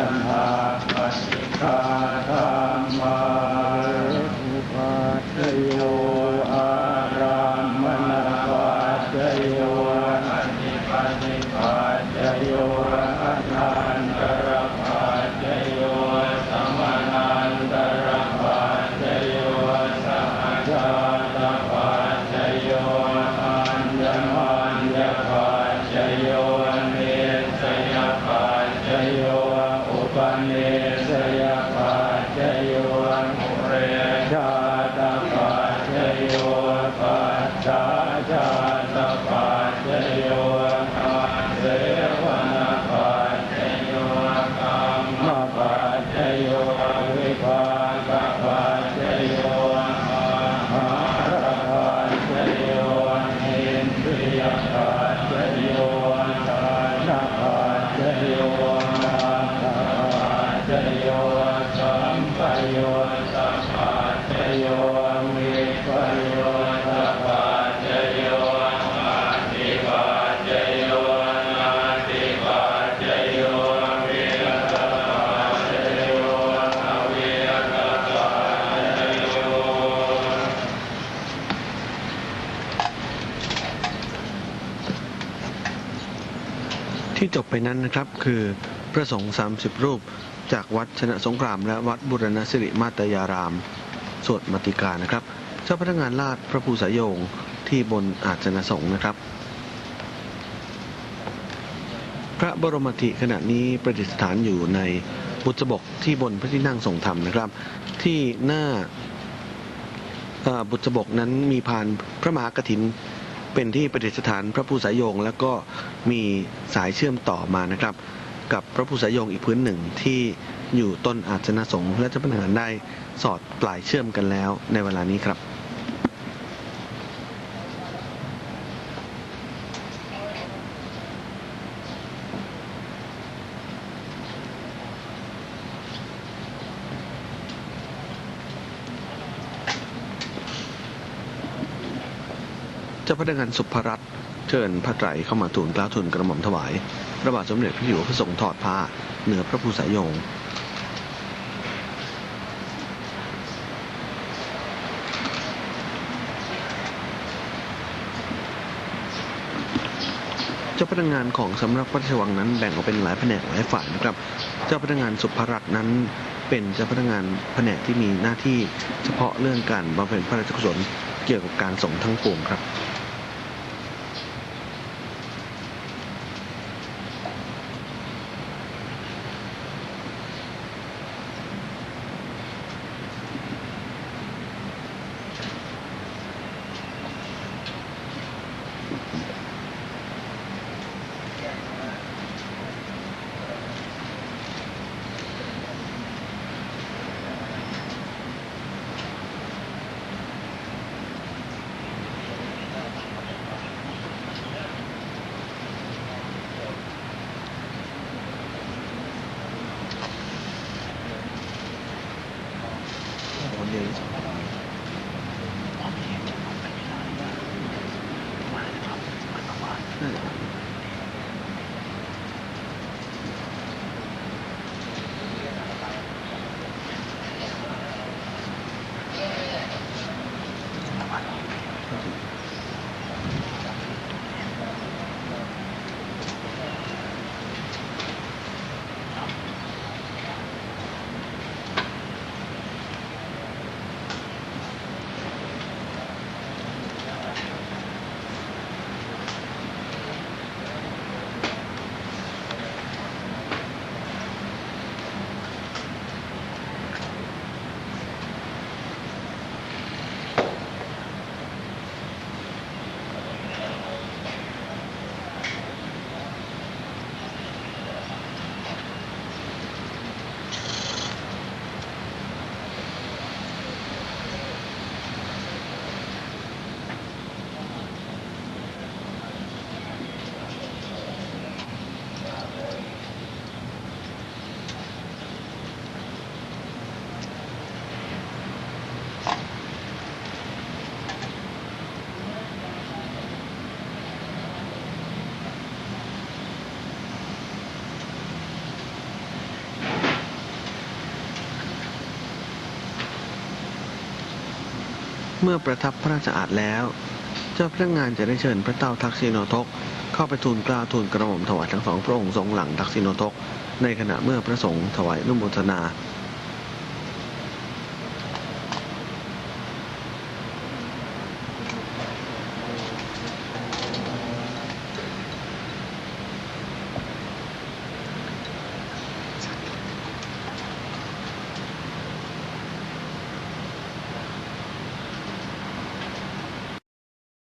าสนาปฏิฆา บไปนั้นนะครับ คือพระสงฆ์30 รูป จากวัดชนะสงคราม และวัดบุรณสิริมาตยาราม สวดมติกานะครับ เจ้าพนักงานลาดพระภูสายโยงที่บนอาสนะสงฆ์นะครับ พระบรมธิขณะนี้ประดิษฐานอยู่ในบุษบกที่บนพระที่นั่งทรงธรรมนะครับ ที่หน้าบุษบกนั้นมีพานพระมหากฐิน เป็นที่ประดิษฐานพระผู้สายโยง แล้วก็มีสายเชื่อมต่อมานะครับ กับพระผู้สายโยงอีกพื้นหนึ่งที่อยู่ต้นอาสนะสงฆ์และเจ้าพนักงานได้สอดปลายเชื่อมกันแล้วในเวลานี้ครับ จ้าพนักงานสุภรัตน์เชิญพระไตรเข้ามาทูลกล้าทูลกระหม่อมถวายพระบาทสมเด็จพระอยู่หัวพระทรงทอดผ้าเหนือพระภูสายงเจ้าพนักงานของสำนักพระราชวังนั้นแบ่งออกเป็นหลายแผนกหลายฝ่ายนะครับ เจ้าพนักงานสุภรัตน์นั้น เป็นเจ้าพนักงานแผนกที่มีหน้าที่เฉพาะเรื่องการบำเพ็ญพระราชกุศลเกี่ยวกับการส่งทั้งปวงครับ Di เมื่อประทับพระราชอาณแล้ว เจ้าพนักงานจะได้เชิญพระเต้าทักษิโนทก เข้าไปทูลกล้าทูลกระหม่อมถวายทั้งสองพระองค์ทรงหลังทักษิโนทก ในขณะเมื่อพระสงฆ์ถวายนุโมทนา